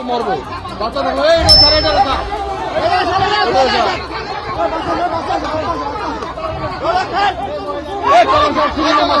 তো মরবো। বাচ্চা দেখো, এই ছাড়া এটা রাখা এটা রাখা। এই কলম সব ছিঁড়ে নিয়ে মাছ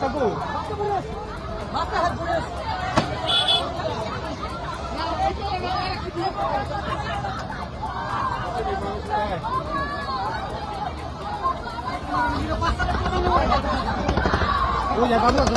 রাখা। এই বাচ্চা কার কাছে এই বাচ্চা কার কাছে